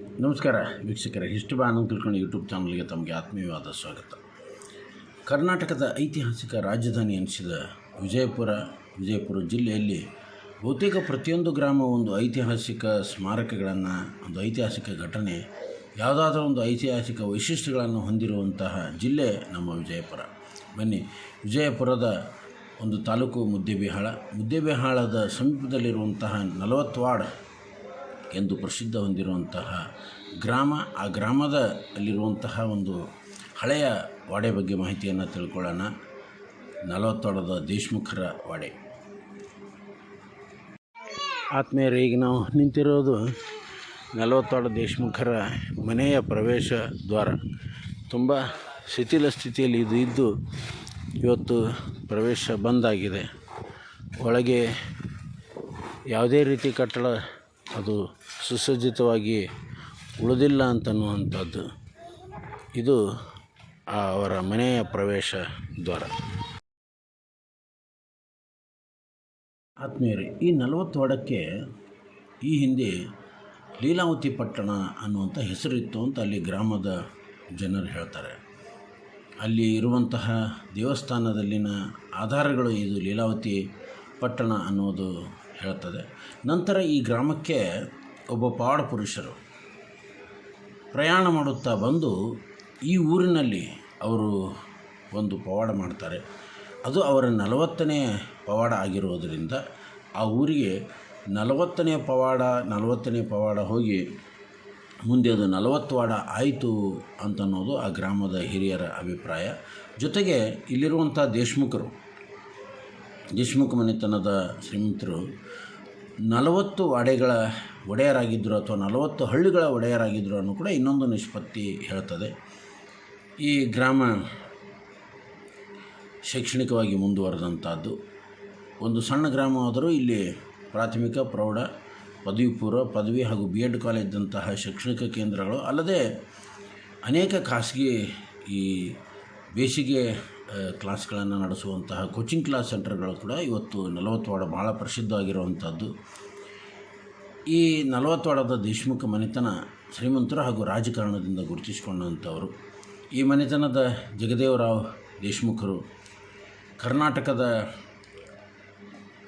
ನಮಸ್ಕಾರ ವೀಕ್ಷಕರ ಹಿಸ್ಟ್ರಿ ಬಾ ಅನ್ನೋ ತಿಳ್ಕೊಂಡು ಯೂಟ್ಯೂಬ್ ಚಾನಲ್ಗೆ ತಮಗೆ ಆತ್ಮೀಯವಾದ ಸ್ವಾಗತ. ಕರ್ನಾಟಕದ ಐತಿಹಾಸಿಕ ರಾಜಧಾನಿ ಅನಿಸಿದ ವಿಜಯಪುರ ವಿಜಯಪುರ ಜಿಲ್ಲೆಯಲ್ಲಿ ಬಹುತೇಕ ಪ್ರತಿಯೊಂದು ಗ್ರಾಮ ಒಂದು ಐತಿಹಾಸಿಕ ಸ್ಮಾರಕಗಳನ್ನು, ಒಂದು ಐತಿಹಾಸಿಕ ಘಟನೆ, ಯಾವುದಾದ್ರೂ ಒಂದು ಐತಿಹಾಸಿಕ ವೈಶಿಷ್ಟ್ಯಗಳನ್ನು ಹೊಂದಿರುವಂತಹ ಜಿಲ್ಲೆ ನಮ್ಮ ವಿಜಯಪುರ. ಬನ್ನಿ, ವಿಜಯಪುರದ ಒಂದು ತಾಲೂಕು ಮುದ್ದೇಬಿಹಾಳ. ಮುದ್ದೇಬಿಹಾಳದ ಸಮೀಪದಲ್ಲಿರುವಂತಹ ನಲವತ್ತು ಎಂದು ಪ್ರಸಿದ್ಧ ಹೊಂದಿರುವಂತಹ ಗ್ರಾಮ, ಆ ಗ್ರಾಮದ ಅಲ್ಲಿರುವಂತಹ ಒಂದು ಹಳೆಯ ವಾಡೆ ಬಗ್ಗೆ ಮಾಹಿತಿಯನ್ನು ತಿಳ್ಕೊಳ್ಳೋಣ. ನಲವತ್ತೊಡದ ದೇಶಮುಖರ ವಾಡೆ. ಆತ್ಮೀಯರು, ಈಗ ನಾವು ನಿಂತಿರೋದು ನಲವತ್ತೊಡ ದೇಶಮುಖರ ಮನೆಯ ಪ್ರವೇಶ ದ್ವಾರ. ತುಂಬ ಶಿಥಿಲ ಸ್ಥಿತಿಯಲ್ಲಿ ಇದು ಇದ್ದು ಇವತ್ತು ಪ್ರವೇಶ ಬಂದಾಗಿದೆ ಒಳಗೆ ಯಾವುದೇ ರೀತಿ ಕಟ್ಟಡ ಅದು ಸುಸಜ್ಜಿತವಾಗಿ ಉಳಿದಿಲ್ಲ ಅಂತನ್ನುವಂಥದ್ದು. ಇದು ಅವರ ಮನೆಯ ಪ್ರವೇಶ ದ್ವಾರ. ಆತ್ಮೀಯರು, ಈ ನಲವತ್ತು ವಡಕ್ಕೆ ಈ ಹಿಂದೆ ಲೀಲಾವತಿ ಪಟ್ಟಣ ಅನ್ನುವಂಥ ಹೆಸರಿತ್ತು ಅಂತ ಅಲ್ಲಿ ಗ್ರಾಮದ ಜನರು ಹೇಳ್ತಾರೆ. ಅಲ್ಲಿ ಇರುವಂತಹ ದೇವಸ್ಥಾನದಲ್ಲಿನ ಆಧಾರಗಳು ಇದು ಲೀಲಾವತಿ ಪಟ್ಟಣ ಅನ್ನೋದು ಹೇಳ್ತದೆ. ನಂತರ ಈ ಗ್ರಾಮಕ್ಕೆ ಒಬ್ಬ ಪವಾಡ ಪುರುಷರು ಪ್ರಯಾಣ ಮಾಡುತ್ತಾ ಬಂದು ಈ ಊರಿನಲ್ಲಿ ಅವರು ಒಂದು ಪವಾಡ ಮಾಡ್ತಾರೆ. ಅದು ಅವರ ನಲವತ್ತನೇ ಪವಾಡ ಆಗಿರೋದರಿಂದ ಆ ಊರಿಗೆ ನಲವತ್ತನೇ ಪವಾಡ ನಲವತ್ತನೇ ಪವಾಡ ಹೋಗಿ ಮುಂದೆ ಅದು ನಲವತ್ತು ವಾಡ ಆಯಿತು ಅಂತನ್ನೋದು ಆ ಗ್ರಾಮದ ಹಿರಿಯರ ಅಭಿಪ್ರಾಯ. ಜೊತೆಗೆ ಇಲ್ಲಿರುವಂಥ ದೇಶಮುಖರು ದೇಶಮುಖ ಮನೆತನದ ಶ್ರೀಮಂತರು ನಲವತ್ತು ವಾಡೆಗಳ ಒಡೆಯರಾಗಿದ್ದರು ಅಥವಾ ನಲವತ್ತು ಹಳ್ಳಿಗಳ ಒಡೆಯರಾಗಿದ್ದರು ಅನ್ನೋ ಕೂಡ ಇನ್ನೊಂದು ನಿಷ್ಪತ್ತಿ ಹೇಳ್ತದೆ. ಈ ಗ್ರಾಮ ಶೈಕ್ಷಣಿಕವಾಗಿ ಮುಂದುವರೆದಂಥದ್ದು. ಒಂದು ಸಣ್ಣ ಗ್ರಾಮವಾದರೂ ಇಲ್ಲಿ ಪ್ರಾಥಮಿಕ, ಪ್ರೌಢ, ಪದವಿ ಪೂರ್ವ, ಪದವಿ ಹಾಗೂ ಬಿ ಎಡ್ ಕಾಲೇಜ್ದಂತಹ ಶೈಕ್ಷಣಿಕ ಕೇಂದ್ರಗಳು ಅಲ್ಲದೆ ಅನೇಕ ಖಾಸಗಿ ಈ ಬೇಸಿಗೆ ಕ್ಲಾಸ್ಗಳನ್ನು ನಡೆಸುವಂತಹ ಕೋಚಿಂಗ್ ಕ್ಲಾಸ್ ಸೆಂಟರ್ಗಳು ಕೂಡ ಇವತ್ತು ನಲವತ್ತವಾಡ ಭಾಳ ಪ್ರಸಿದ್ಧವಾಗಿರುವಂಥದ್ದು. ಈ ನಲವತ್ತವಾಡದ ದೇಶಮುಖ ಮನೆತನ ಶ್ರೀಮಂತರು ಹಾಗೂ ರಾಜಕಾರಣದಿಂದ ಗುರುತಿಸಿಕೊಂಡಂಥವರು. ಈ ಮನೆತನದ ಜಗದೇವರಾವ್ ದೇಶಮುಖರು, ಕರ್ನಾಟಕದ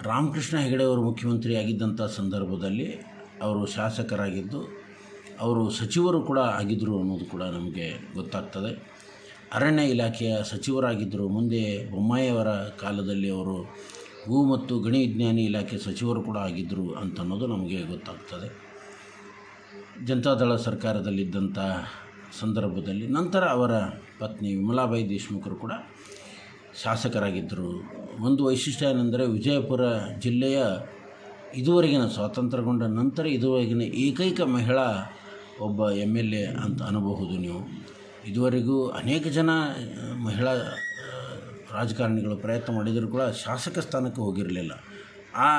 ರಾಮಕೃಷ್ಣ ಹೆಗಡೆಯವರು ಮುಖ್ಯಮಂತ್ರಿ ಆಗಿದ್ದಂಥ ಸಂದರ್ಭದಲ್ಲಿ ಅವರು ಶಾಸಕರಾಗಿದ್ದು, ಅವರು ಸಚಿವರು ಕೂಡ ಆಗಿದ್ದರು ಅನ್ನೋದು ಕೂಡ ನಮಗೆ ಗೊತ್ತಾಗ್ತದೆ. ಅರಣ್ಯ ಇಲಾಖೆಯ ಸಚಿವರಾಗಿದ್ದರು. ಮುಂದೆ ಬೊಮ್ಮಾಯಿಯವರ ಕಾಲದಲ್ಲಿ ಅವರು ಭೂ ಮತ್ತು ಗಣಿ ವಿಜ್ಞಾನಿ ಇಲಾಖೆ ಸಚಿವರು ಕೂಡ ಆಗಿದ್ದರು ಅಂತ ಅನ್ನೋದು ನಮಗೆ ಗೊತ್ತಾಗ್ತದೆ. ಜನತಾದಳ ಸರ್ಕಾರದಲ್ಲಿದ್ದಂಥ ಸಂದರ್ಭದಲ್ಲಿ ನಂತರ ಅವರ ಪತ್ನಿ ವಿಮಲಾಬಾಯಿ ದೇಶ್ಮುಖರು ಕೂಡ ಶಾಸಕರಾಗಿದ್ದರು. ಒಂದು ವೈಶಿಷ್ಟ್ಯ ಏನೆಂದರೆ ವಿಜಯಪುರ ಜಿಲ್ಲೆಯ ಇದುವರೆಗಿನ ಸ್ವಾತಂತ್ರ್ಯಗೊಂಡ ನಂತರ ಇದುವರೆಗಿನ ಏಕೈಕ ಮಹಿಳಾ ಒಬ್ಬ ಎಂ ಎಲ್ ಎ ಅಂತ ಅನ್ನಬಹುದು ನೀವು. ಇದುವರೆಗೂ ಅನೇಕ ಜನ ಮಹಿಳಾ ರಾಜಕಾರಣಿಗಳು ಪ್ರಯತ್ನ ಮಾಡಿದರೂ ಕೂಡ ಶಾಸಕ ಸ್ಥಾನಕ್ಕೆ ಹೋಗಿರಲಿಲ್ಲ. ಆ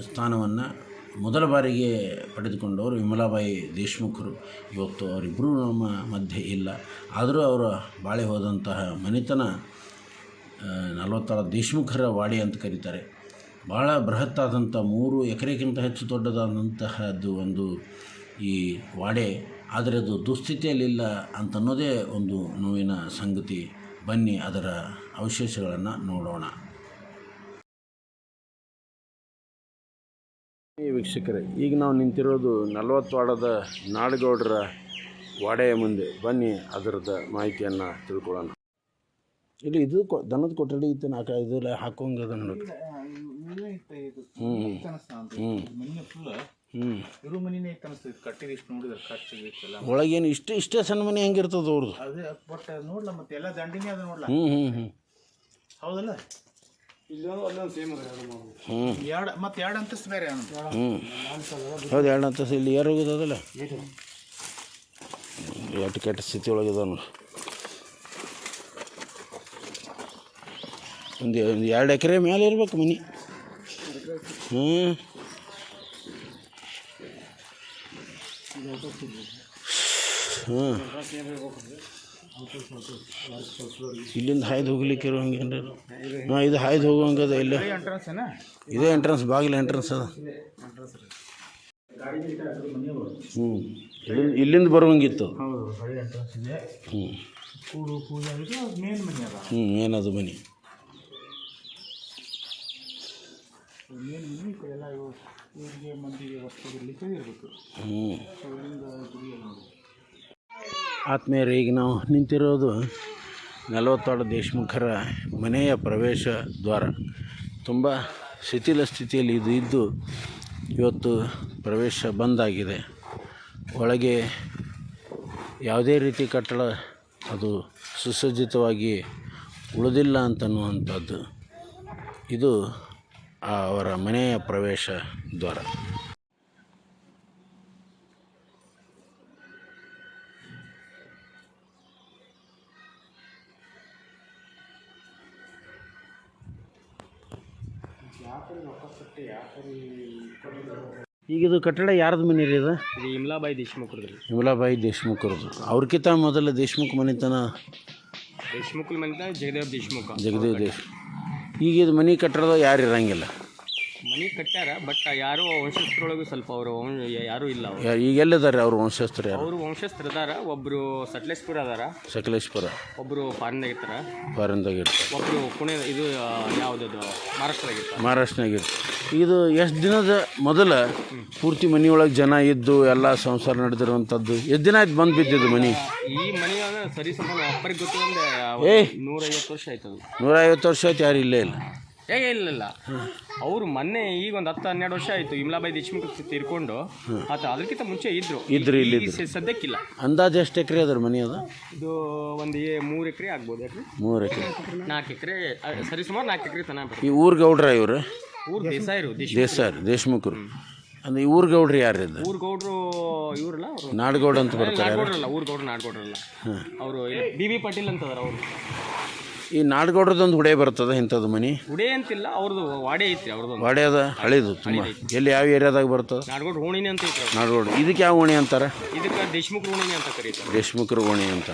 ಸ್ಥಾನವನ್ನು ಮೊದಲ ಬಾರಿಗೆ ಪಡೆದುಕೊಂಡವರು ವಿಮಲಾಬಾಯಿ ದೇಶ್ಮುಖರು. ಇವತ್ತು ಅವರಿಬ್ಬರೂ ನಮ್ಮ ಮಧ್ಯೆ ಇಲ್ಲ. ಆದರೂ ಅವರ ಬಾಳೆ ಹೋದಂತಹ ಮನೆತನ ನಲವತ್ತಾರು ದೇಶ್ಮುಖರ ವಾಡಿ ಅಂತ ಕರೀತಾರೆ. ಭಾಳ ಬೃಹತ್ತಾದಂಥ ಮೂರು ಎಕರೆಗಿಂತ ಹೆಚ್ಚು ದೊಡ್ಡದಾದಂತಹದ್ದು ಒಂದು ಈ ವಾಡೆ ಆದರೆ ಅದು ದುಸ್ಥಿತಿಯಲ್ಲಿಲ್ಲ ಅಂತನ್ನೋದೇ ಒಂದು ನೋವಿನ ಸಂಗತಿ. ಬನ್ನಿ ಅದರ ಅವಶೇಷಗಳನ್ನು ನೋಡೋಣ. ವೀಕ್ಷಕರೇ ಈಗ ನಾವು ನಿಂತಿರೋದು ನಲವತ್ತು ವಾಡದ ನಾಡಗೌಡರ ವಾಡೆಯ ಮುಂದೆ. ಬನ್ನಿ ಅದರದ ಮಾಹಿತಿಯನ್ನು ತಿಳ್ಕೊಳ್ಳೋಣ. ಇಲ್ಲಿ ಇದು ಕೊ ದನದ ಕೊಠಡಿ ಇತ್ತು ನಾಲ್ಕು ಇದೆಲ್ಲ ಹಾಕೋಂಗದ ನೋಡುತ್ತೆ ಹ್ಞೂ ಹ್ಞೂ ಹ್ಞೂ ಹ್ಞೂ ಇರು ಮನಿನೇ ಐತೆ ಅನಿಸ್ತದೆ ಕಟ್ಟಿದ ಇಷ್ಟು ನೋಡಿದ್ರೆ ಕಟ್ಟಿಗೆ ಇಷ್ಟೆಲ್ಲ ಒಳಗೇನು ಇಷ್ಟೇ ಇಷ್ಟೇ ಸಣ್ಣ ಮನೆ ಹೆಂಗಿರ್ತದೆ ಅವ್ರದ್ದು. ಅದೇ ಬಟ್ ನೋಡ್ಲ ಮತ್ತೆ ಎಲ್ಲ ದಂಡಿನೇ ಅದ ನೋಡ್ಲ? ಹ್ಞೂ ಹ್ಞೂ ಹ್ಞೂ ಹೌದಲ್ಲ? ಹ್ಞೂ ಎರಡು ಮತ್ತೆ ಎರಡು ಅಂತಸ್ತು ಬೇರೆ ಹ್ಞೂ ಹೌದು ಎರಡು ಅಂತಸ್ತು ಇಲ್ಲಿ ಏರ್ ಹೋಗೋದಲ್ಲ ಎಷ್ಟು ಕೆಟ್ಟ ಸ್ಥಿತಿ ಒಳಗಿದಾನು ಒಂದು ಒಂದು ಎರಡು ಎಕರೆ ಮೇಲೆ ಇರ್ಬೇಕು ಮನೆ. ಹ್ಞೂ ಹಾಂ. ಇಲ್ಲಿಂದ ಹಾಯ್ದು ಹೋಗ್ಲಿಕ್ಕೆ ಇರೋ ಹಂಗೆ ಹಾಂ ಇದು ಹಾಯ್ದು ಹೋಗುವಂಗದ ಇಲ್ಲ. ಇದೇ ಎಂಟ್ರೆನ್ಸ್ ಬಾಗಿಲು ಎಂಟ್ರೆನ್ಸ್ ಅದ. ಹ್ಞೂ ಇಲ್ಲಿಂದ ಇಲ್ಲಿಂದ ಬರುವಂಗಿತ್ತು. ಹ್ಞೂ ಹ್ಞೂ ಏನದು ಮನೆ ಇವ್ರಿಗೆ ಮಂದಿಗೆ ವಸ್ತು ಇರಲಿಕ್ಕೆ ಇರಬೇಕು. ಆತ್ಮೀಯರೇ ಈಗ ನಾವು ನಿಂತಿರೋದು ನಲವತ್ತಾರು ದೇಶಮುಖರ ಮನೆಯ ಪ್ರವೇಶ ದ್ವಾರ. ತುಂಬ ಶಿಥಿಲ ಸ್ಥಿತಿಯಲ್ಲಿ ಇದು ಇದ್ದು ಇವತ್ತು ಪ್ರವೇಶ ಬಂದಾಗಿದೆ. ಒಳಗೆ ಯಾವುದೇ ರೀತಿ ಕಟ್ಟಡ ಅದು ಸುಸಜ್ಜಿತವಾಗಿ ಉಳಿದಿಲ್ಲ ಅಂತನ್ನುವಂಥದ್ದು. ಇದು ಅವರ ಮನೆಯ ಪ್ರವೇಶ ದ್ವಾರ. ಈಗ ಇದು ಕಟ್ಟಡ ಯಾರ್ದು ಮನೆ ರೀ ಇದು? ಇದು ಇಮ್ಲಾಬಾಯಿ ದೇಶಮುಖರದ್ರಿ. ವಿಮಲಾಬಾಯಿ ದೇಶ್ಮುಖ್ರದ್ದು. ಅವ್ರಕ್ಕಿಂತ ಮೊದಲು ದೇಶ್ಮುಖ್ ಮನೆತನ? ದೇಶಮುಖ ಮನೆತನ ಜಗದೇವ್ ದೇಶಮುಖ. ಜಗದೇವ್ ದೇಶ್ ಈಗ ಇದು ಮನೆ ಕಟ್ಟಡದ ಯಾರು ಇರಂಗಿಲ್ಲ. ಮನೆ ಕಟ್ಟ್ಯಾರ ಬಟ್ ಯಾರು ವಂಶಸ್ಥರೊಳಗೂ ಸ್ವಲ್ಪ ಅವರು ಯಾರು ಇಲ್ಲ ಅವರು. ಈಗ ಎಲ್ಲಿದ್ದಾರೆ ಅವ್ರ ವಂಶಸ್ಥರು ಯಾರು? ಅವರು ವಂಶಸ್ಥರು ಅದಾರ ಒಬ್ಬರು ಸಟ್ಲೇಶ್ಪುರ ಅದಾರ ಸಕಲೇಶ್ಪುರ ಒಬ್ರು ಫಾರಿನ್ದಾಗ ಇರ್ತಾರ. ಫಾರಿನ್ದಾಗ ಇರ್ತಾರೆ. ಒಬ್ಬರು ಪುಣೆ ಇದು ಯಾವುದದು ಮಹಾರಾಷ್ಟ್ರದಾಗ ಇರ್ತಾರ. ಮಹಾರಾಷ್ಟ್ರನಾಗ ಇದು ಎಷ್ಟು ದಿನದ ಮೊದಲ ಪೂರ್ತಿ ಮನೆಯೊಳಗೆ ಜನ ಇದ್ದು ಎಲ್ಲ ಸಂಸಾರ ನಡೆದಿರುವಂಥದ್ದು ಎಷ್ಟು ದಿನ ಆಯ್ತು ಬಂದು ಬಿದ್ದಿದ್ದು ಮನೆ? ಈ ಮನೆಯೊಳಗೆ ಸರಿ ಸಂಬಂಧ ಅಪ್ಪರಿಗೆ ಗೊತ್ತು ಒಂದು ಏಯ್! ನೂರೈವತ್ತು ವರ್ಷ ಆಯ್ತದ. ನೂರೈವತ್ತು ವರ್ಷ ಆಯ್ತು ಯಾರು ಇಲ್ಲೇ ಇಲ್ಲ. ಹೇಗೆ ಇಲ್ಲ ಇಲ್ಲ. ಅವರು ಮೊನ್ನೆ ಈಗ ಒಂದು ಹತ್ತು ಹನ್ನೆರಡು ವರ್ಷ ಆಯ್ತು. ಇಮ್ಲಾಬಾಯಿ ದೇಶಮುಖ ತೀರ್ಕೊಂಡು ಆತ ಅದಕ್ಕಿಂತ ಮುಂಚೆ ಇದ್ರು. ಇದ್ರು ಇಲ್ಲಿ ಸದ್ಯಕ್ಕಿಲ್ಲ. ಅಂದಾಜು ಎಷ್ಟು ಎಕರೆ ಅದ್ರ ಮನೆ ಅದು? ಇದು ಒಂದು ಮೂರು ಎಕರೆ ಆಗ್ಬೋದು ಎಕರೆ ಮೂರು ಎಕರೆ. ನಾಲ್ಕು ಎಕರೆ ಸರಿ ಸುಮಾರು ನಾಲ್ಕು ಎಕರೆ ತನ ಬರುತ್ತೆ ಈ ಊರ್ ಗೌಡ್ರ ಇವರು? ಊರು ದೇಸಾಯರು ದೇಶ ದೇಸಾರ್ ದೇಶ್ಮುಖರು. ಅಂದ್ರೆ ಈ ಊರ್ ಗೌಡ್ರು ಇದ್ದ ಊರ್ ಗೌಡ್ರು ಇವ್ರಲ್ಲ ಅವರು. ನಾಡಗೌಡ ಅಂತ ಬರ್ತಾರೆ. ನಾಡ್ಗೌಡ್ರಲ್ಲ ಊರ್ ಗೌಡ್ರು ನಾಡ್ಗೌಡ್ರಲ್ಲ. ಅವರು ಬಿ ಬಿ ಪಾಟೀಲ್ ಅಂತ ಅದಾರ ಅವರು. ಈ ನಾಡಗೌಡ್ರದೊಂದು ಹುಡೆ ಬರ್ತದೆ ಇಂಥದ್ದು ಮನೆ. ಉಡೇ ಅಂತಿಲ್ಲ ಅವ್ರದ್ದು ವಾಡೆ ಐತಿ ಅವ್ರದ್ದು ವಾಡೆ ಅದ ಹಳೇದು ತುಂಬ. ಎಲ್ಲಿ ಯಾವ ಏರಿಯಾದಾಗ ಬರ್ತದೆ ನಾಡಗೋಡ್ ಹೋಣಿನಿ ಅಂತ ಐತ್ರಿ ಅವ್ರು. ಇದಕ್ಕೆ ಯಾವ ಓಣಿ ಅಂತಾರೆ? ಇದಕ್ಕೆ ದೇಶಮುಖ ಓಣಿ ಅಂತ ಕರೀತಾರೆ. ದೇಶ್ಮುಖರು ಓಣಿ ಅಂತ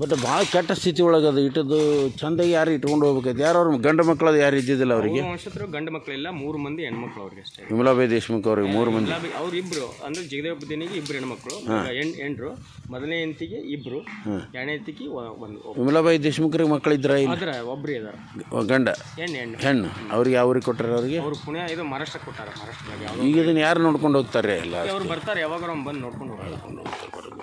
ಬಟ್ ಭಾಳ ಕೆಟ್ಟ ಸ್ಥಿತಿ ಒಳಗೆ ಅದು ಇಟ್ಟದ್ದು. ಚಂದಾಗಿ ಯಾರು ಇಟ್ಕೊಂಡು ಹೋಗ್ಬೇಕಾಯ್ತು? ಯಾರು ಅವ್ರ ಗಂಡು ಮಕ್ಕಳು ಯಾರು ಇದ್ದಿದ್ದಿಲ್ಲ ಅವರಿಗೆ? ಅವ್ರ ವಂಶಸ್ಥರು ಗಂಡು ಮಕ್ಕಳಿಲ್ಲ ಮೂರು ಮಂದಿ ಹೆಣ್ಮಕ್ಳು ಅವ್ರಿಗೆ ಅಷ್ಟೇ. ವಿಮಲಾಬಾಯಿ ದೇಶ್ಮುಖ್ ಅವ್ರಿಗೆ ಮೂರು ಮಂದಿ. ಅವ್ರು ಇಬ್ರು ಅಂದ್ರೆ ಜಗದೇವ ಬುದ್ಧಿನಿಗೆ ಇಬ್ರು ಹೆಣ್ಮಕ್ಳು ಹೆಣ್ ಹೆಂಡರು ಮೊದಲನೇ ಹೆಂತಿಗೆ ಇಬ್ರು ಎರಡನೇ ಹೆಂತಿಗೆ ಒಂದು. ವಿಮಲಾಬಾಯಿ ದೇಶ್ಮುಖರಿಗೆ ಮಕ್ಕಳಿದ್ರ ಇದ್ರ ಒಬ್ರು ಇದಾರ. ಗಂಡ? ಹೆಣ್ಣು ಹೆಣ್ಣು. ಹೆಣ್ಣು. ಅವ್ರಿಗೆ ಅವ್ರಿಗೆ ಕೊಟ್ಟಾರ ಅವ್ರಿಗೆ? ಅವ್ರು ಪುಣೆ ಇದು ಮಹಾರಾಷ್ಟ್ರ ಕೊಟ್ಟಾರ ಮಹಾರಾಷ್ಟ್ರದಾಗ. ಯಾವ್ದೋ ಈಗ ಇದನ್ನ ಯಾರು ನೋಡ್ಕೊಂಡು ಹೋಗ್ತಾರೆ? ಎಲ್ಲ ಅವ್ರು ಬರ್ತಾರೆ ಯಾವಾಗ ಬಂದು ನೋಡ್ಕೊಂಡು ಹೋಗ್ತಾರೆ.